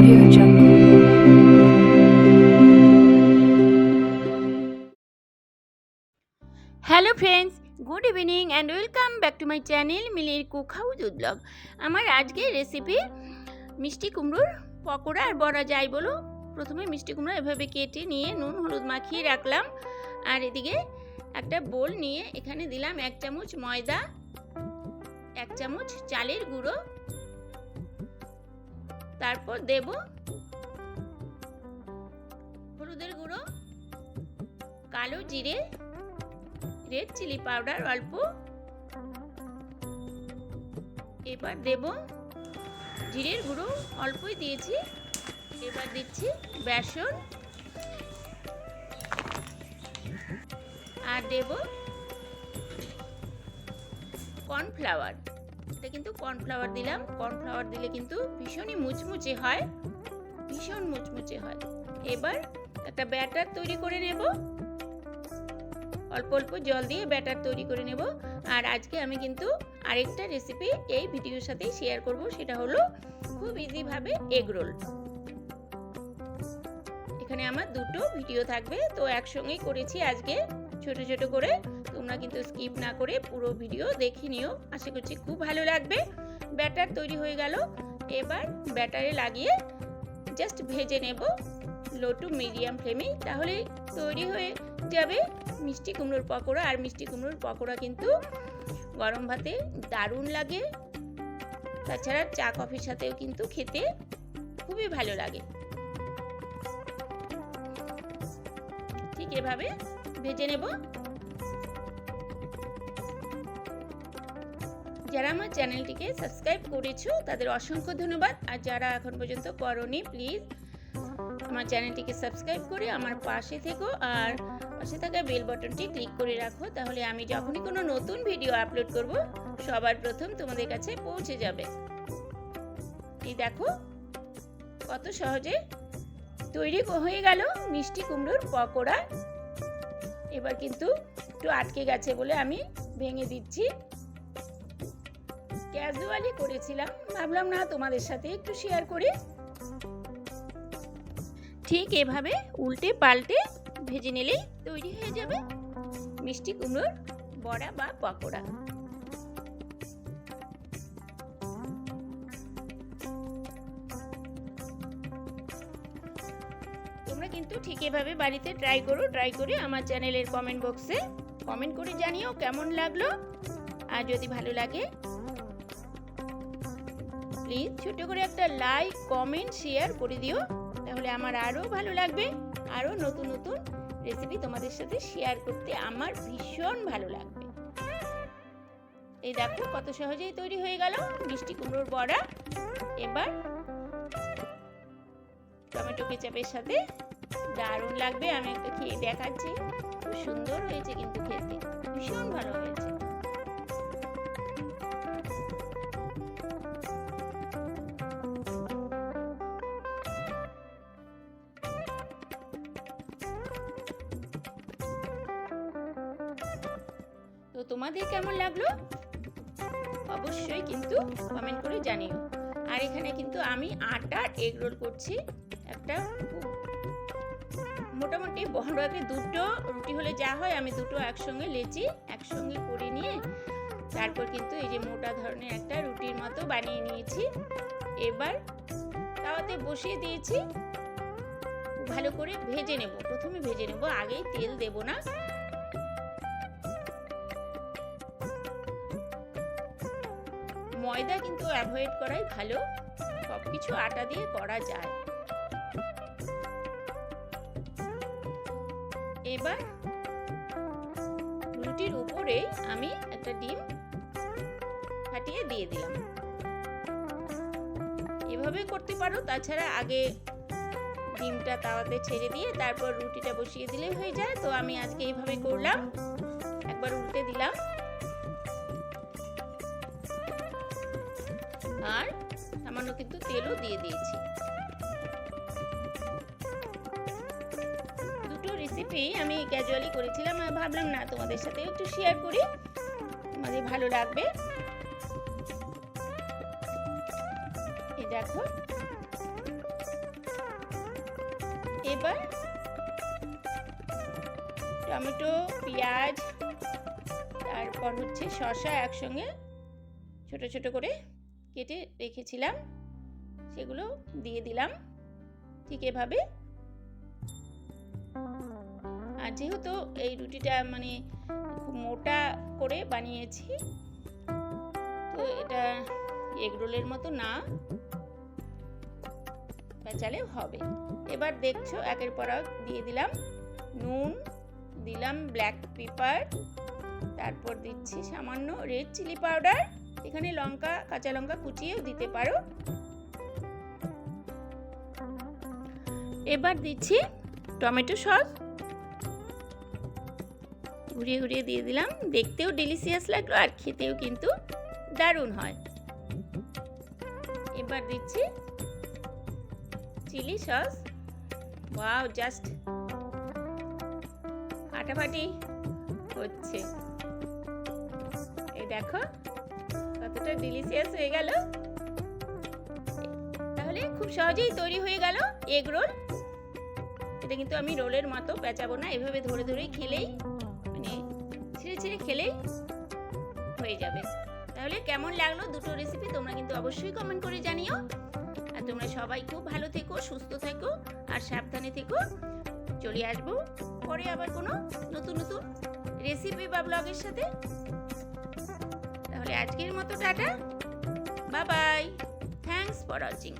audio jungle. Hello friends good evening and welcome back to my channel মিলির cook house উদ্ব্লগ আমার আজকে recipe মিষ্টি কুমড়োর পকোড়া আর বড়া, যাই বলো। প্রথমে মিষ্টি কুমড়ো এভাবে কেটে নিয়ে নুন, হলুদ মাখিয়ে রাখলাম। আর এদিকে একটা বোল নিয়ে এখানে দিলাম এক চামচ ময়দা, এক চামচ চালের গুঁড়ো তারপর দেব হলুদের গুঁড়ো, কালো জিরে, রেড চিলি পাউডার অল্প। এবার দেব জিরের গুঁড়ো, অল্পই দিয়েছি। এবার দিচ্ছি বেসন। আর দেব কর্নফ্লাওয়ার। এটা কিন্তু কর্নফ্লাওয়ার দিলাম। কর্নফ্লাওয়ার দিলে কিন্তু ভীষণই মুচমুচে হয়। ভীষণ মুচমুচে হয়। এবার একটা ব্যাটার তৈরি করে নেব। অল্প অল্প জল দিয়ে ব্যাটার তৈরি করে নেব। আর আজকে আমি কিন্তু আরেকটা রেসিপি এই ভিডিওর সাথেই শেয়ার করব। সেটা হলো খুব ইজিভাবে এগ রোল এখানে আমার দুটো ভিডিও থাকবে। তো একসঙ্গেই করেছি আজকে। ছোট ছোট করে তোমরা কিন্তু স্কিপ না করে পুরো ভিডিও দেখে নিও। আশা করছি খুব ভালো লাগবে। ব্যাটার তৈরি হয়ে গেল। এবার ব্যাটারে লাগিয়ে জাস্ট ভেজে নেব লো টু মিডিয়াম ফ্লেমে তাহলে তৈরি হয়ে যাবে মিষ্টি কুমড়োর পকোড়া। আর মিষ্টি কুমড়োর পকোড়া কিন্তু গরম ভাতে দারুণ লাগে। তাছাড়া চা কফির সাথেও কিন্তু খেতে খুবই ভালো লাগে। ঠিক এভাবে ভেজে নেব। যারা আমার চ্যানেলটিকে সাবস্ক্রাইব করেছ, তাদের অসংখ্য ধন্যবাদ। আর যারা এখন পর্যন্ত করনি, প্লিজ আমার চ্যানেলটিকে সাবস্ক্রাইব করে আমার পাশে থেকো। আর পাশে থাকা বেল বাটনটি ক্লিক করে রাখো, তাহলে আমি যখনই কোনো নতুন ভিডিও আপলোড করব, সবার প্রথম তোমাদের কাছে পৌঁছে যাবে। এই দেখো, কত সহজে তৈরি হয়ে গেল মিষ্টি কুমড়োর পকোড়া। এবার কিন্তু একটু আটকে গেছে বলে আমি ভেঙে দিচ্ছি। ক্যাজুয়ালি করেছিলাম। ভাবলাম, না, তোমাদের সাথে একটু শেয়ার করি। ঠিক এভাবে উল্টে পাল্টে ভেজে নিলেই তৈরি হয়ে যাবে মিষ্টি কুমড়োর বড়া বা পকোড়া। ঠিক এভাবে বাড়িতে ট্রাই করো ট্রাই করে আমার চ্যানেলের কমেন্ট বক্সে কমেন্ট করে জানিও কেমন লাগল। আর যদি ভালো লাগে প্লিজ ছোট করে একটা লাইক কমেন্ট শেয়ার করে দিও। তাহলে আমার আরও ভালো লাগবে, আরও নতুন নতুন রেসিপি তোমাদের সাথে শেয়ার করতে আমার ভীষণ ভালো লাগবে। এই দেখো কত সহজেই তৈরি হয়ে গেল, মিষ্টি কুমড়োর বড়া। এবার টমেটো কেচাপের সাথে দারুণ লাগবে, আমি একটা খেয়ে দেখাচ্ছি। খুব সুন্দর হয়েছে কিন্তু খেতে। ভীষণ ভালো হয়েছে। তো তোমাদের কেমন লাগল? অবশ্যই কিন্তু কমেন্ট করে জানিও। আর এখানে কিন্তু আমি আটার এগ রোল করছি। একটা মোটামুটি আগে দুটো, রুটি হলে যা হয় আমি দুটো একসঙ্গে লেচি, একসঙ্গে করে নিয়ে তারপর কিন্তু এই যে মোটা ধরনের একটা রুটির মতো বানিয়ে নিয়েছি। এবার তাওয়াতে বসিয়ে দিয়েছি। ভালো করে ভেজে নেব, প্রথমে ভেজে নেব, আগেই তেল দেব না। ময়দা কিন্তু অ্যাভয়েড করাই ভালো সব কিছু আটা দিয়ে করা যায়। রুটির উপরে আমি একটা ডিম ফাটিয়ে দিয়ে দিলাম। এভাবে করতে পারো, তাছাড়া আগে ডিমটা তাওয়াতে ছেড়ে দিয়ে তারপর রুটিটা বসিয়ে দিলে হয়ে যায়। তো আমি আজকে এইভাবে করলাম। একবার উল্টে দিলাম। আর সামান্য কিন্তু তেলও দিয়ে দিয়েছি। দুটো আমি ক্যাজুয়ালি করেছিলাম ভাবলাম না তোমাদের সাথে একটু শেয়ার করি। তোমাদের ভালো লাগবে। এই দেখো। এবার টমেটো, পেঁয়াজ, তারপর হচ্ছে শসা একসঙ্গে ছোট ছোট করে কেটে রেখেছিলাম। সেগুলো দিয়ে দিলাম। ঠিক এভাবে আর যেহেতু এই রুটিটা মানে মোটা করে বানিয়েছি, তো এটা এগরোলের মতো না পেঁচালে হবে। এবার দেখছ, একের পর দিয়ে দিলাম নুন, দিলাম ব্ল্যাক পেপার, তারপর দিচ্ছি সামান্য রেড চিলি পাউডার। এখানে লঙ্কা, কাঁচা লঙ্কা কুচিয়েও দিতে পারো। এবার দিচ্ছি টমেটো সস। ঘুরিয়ে ঘুরিয়ে দিয়ে দিলাম। দেখতেও ডেলিসিয়াস লাগল আর খেতেও কিন্তু দারুণ হয়। এবার দিচ্ছি চিলি সস। ওয়াও, জাস্ট ফাটাফাটি হচ্ছে। এই দেখো, কতটা ডিলিশিয়াস হয়ে গেল। তাহলে খুব সহজেই তৈরি হয়ে গেল এগ রোল। এটা কিন্তু আমি রোলের মতো পেঁচাবো না, এভাবে ধরে ধরেই খেলেই ছিঁড়ে ছিঁড়ে খেলেই হয়ে যাবে। তাহলে কেমন লাগল দুটো রেসিপি তোমরা কিন্তু অবশ্যই কমেন্ট করে জানিও। আর তোমরা সবাই খুব ভালো থেকো, সুস্থ থেকো, আর সাবধানে থেকো। চলে আসব পরে আবার কোনো নতুন নতুন রেসিপি বা ব্লগের সাথে। তাহলে আজকের মতো tata. Bye bye thanks for watching